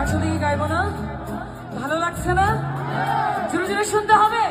একশো গাইব গাইবো না ভালো লাগছে না? জোরে জোরে শুনতে হবে।